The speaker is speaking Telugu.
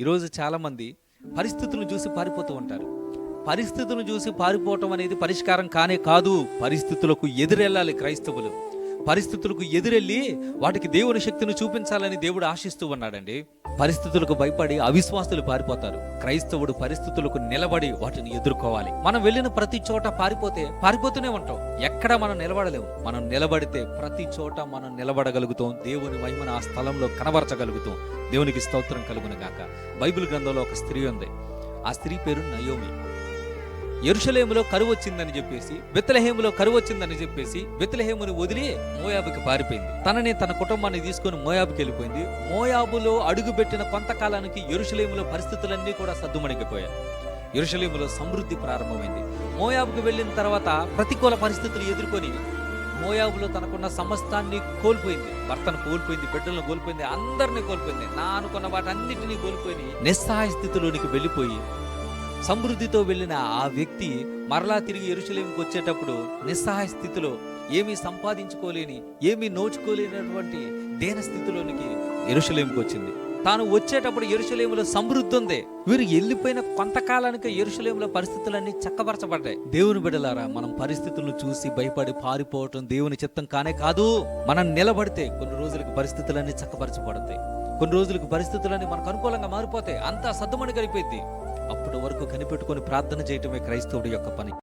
ఈరోజు చాలామంది పరిస్థితులను చూసి పారిపోతూ ఉంటారు. పరిస్థితులను చూసి పారిపోవటం అనేది పరిష్కారం కానే కాదు. పరిస్థితులకు ఎదురెళ్ళాలి క్రైస్తవులు. పరిస్థితులకు ఎదురెళ్ళి వాటికి దేవుని శక్తిని చూపించాలని దేవుడు ఆశిస్తూ ఉన్నాడండి. పరిస్థితులకు భయపడి అవిశ్వాసులు పారిపోతారు. క్రైస్తవుడు పరిస్థితులకు నిలబడి వాటిని ఎదుర్కోవాలి. మనం వెళ్ళిన ప్రతి చోట పారిపోతే పారిపోతూనే ఉంటాం. ఎక్కడ మనం నిలబడలేము. మనం నిలబడితే ప్రతి చోట మనం నిలబడగలుగుతాం. దేవుని మహిమను ఆ స్థలంలో కనబరచగలుగుతాం. దేవునికి స్తోత్రం కలుగును గాక. బైబిల్ గ్రంథంలో ఒక స్త్రీ ఉంది. ఆ స్త్రీ పేరు నయోమి. ఎరుషలేములో కరువు వచ్చిందని చెప్పేసి బెత్తలహేములో కరువు వచ్చిందని చెప్పేసి బెత్తలహేమును వదిలి మోయాబుకి పారిపోయింది. తనని తన కుటుంబాన్ని తీసుకొని మోయాబుకి వెళ్ళిపోయింది. మోయాబులో అడుగుపెట్టిన కొంతకాలానికి ఎరుషలేములో పరిస్థితులన్నీ కూడా సద్దుమణిగిపోయాయి. ఎరుషలేములో సమృద్ధి ప్రారంభమైంది. మోయాబుకి వెళ్ళిన తర్వాత ప్రతికూల పరిస్థితులు ఎదుర్కొని మోయాబులో తనకున్న సమస్తాన్ని కోల్పోయింది. భర్తను కోల్పోయింది బిడ్డలను కోల్పోయింది అందరిని కోల్పోయింది. నా అనుకున్న వాటన్నిటినీ కోల్పోయి నిస్సహాయ స్థితిలోనికి వెళ్ళిపోయి సమృద్ధితో వెళ్ళిన ఆ వ్యక్తి మరలా తిరిగి ఎరుషలేంకి వచ్చేటప్పుడు నిస్సహాయ స్థితిలో ఏమీ సంపాదించుకోలేని ఏమీ నోచుకోలేనటువంటి దేన స్థితిలోనికి ఎరుషలేంకి వచ్చింది. తాను వచ్చేటప్పుడు ఎరుసలేములో సమృద్ధి ఉంది. వీరు వెళ్ళిపోయిన కొంతకాలానికి ఎరుషలేములో పరిస్థితులన్నీ చక్కబరచబడ్డాయి. దేవుని బిడలారా మనం పరిస్థితులను చూసి భయపడి పారిపోవటం దేవుని చిత్తం కానే కాదు. మనం నిలబడితే కొన్ని రోజులకి పరిస్థితులన్నీ చక్కపరచబడతాయి కొన్ని రోజులకు పరిస్థితులన్నీ మనకు అనుకూలంగా మారిపోతాయి. అంతా సద్దుమణి కలిపోయింది అప్పటి వరకు కనిపెట్టుకొని ప్రార్థన చేయటమే క్రైస్తవుడి యొక్క పని.